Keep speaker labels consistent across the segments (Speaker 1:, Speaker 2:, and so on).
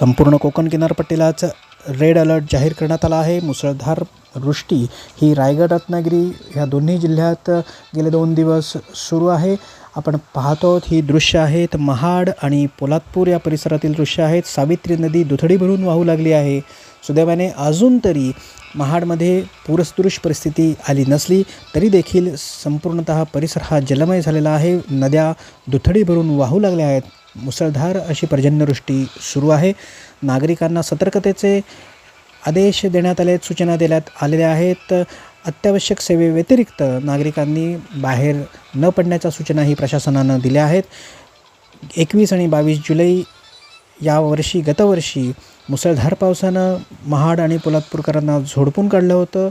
Speaker 1: संपूर्ण Konkan किनारपट्टीलाच red alert जाहीर करण्यात आला आहे. मुसळधार वृष्टी ही रायगड रत्नागिरी ह्या दोन्ही जिल्ह्यात गेले दोन दिवस सुरू आहे. आपण पाहतो आहोत ही दृश्य आहेत महाड आणि पोलादपूर या परिसरातील दृश्य आहेत. सावित्री नदी दुथडी भरून वाहू लागली आहे. सुदैवाने अजून तरी महाडमध्ये पूरसदृश परिस्थिती आली नसली तरी देखील संपूर्णतः परिसर हा जलमय झालेला आहे. नद्या दुथडी भरून वाहू लागल्या आहेत. मुसळधार अशी पर्जन्यवृष्टी सुरू आहे. नागरिकांना सतर्कतेचे आदेश देण्यात आले आहेत सूचना देण्यात आलेल्या आहेत. अत्यावश्यक सेवेव्यतिरिक्त नागरिकांनी बाहेर न पडण्याच्या सूचनाही प्रशासनानं दिल्या आहेत. एकवीस आणि बावीस जुलै यावर्षी गतवर्षी मुसळधार पावसानं महाड आणि पोलादपूरकरांना झोडपून काढलं होतं.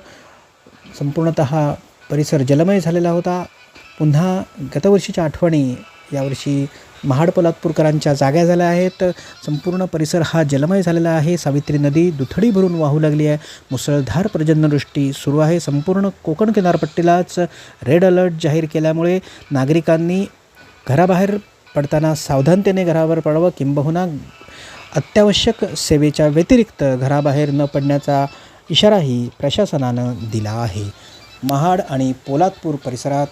Speaker 1: संपूर्णत परिसर जलमय झालेला होता. पुन्हा गतवर्षीच्या आठवणी यावर्षी महाड पोलादपूरकरांच्या जाग्या झाल्या आहेत. संपूर्ण परिसर हा जलमय झालेला आहे. सावित्री नदी दुथडी भरून वाहू लागली आहे. मुसळधार पर्जन्यवृष्टी सुरू आहे. संपूर्ण कोकण किनारपट्टीलाच रेड अलर्ट जाहीर केल्यामुळे नागरिकांनी घराबाहेर पडताना सावधानतेने घरावर पडावं. किंबहुना अत्यावश्यक सेवेच्या व्यतिरिक्त घराबाहेर न पडण्याचा इशाराही प्रशासनानं दिला आहे. महाड आणि पोलादपूर परिसरात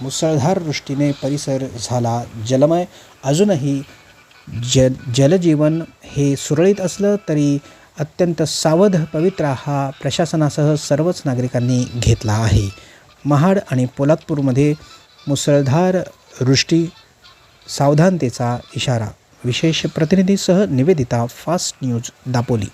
Speaker 1: मुसळधार वृष्टीने परिसर झाला जलमय. अजूनही ज जलजीवन हे सुरळीत असलं तरी अत्यंत सावध पवित्रा हा प्रशासनासह सर्वच नागरिकांनी घेतला आहे. महाड आणि पोलादपूरमध्ये मुसळधार वृष्टी सावधानतेचा इशारा. विशेष प्रतिनिधीसह निवेदिता फास्ट न्यूज दापोली.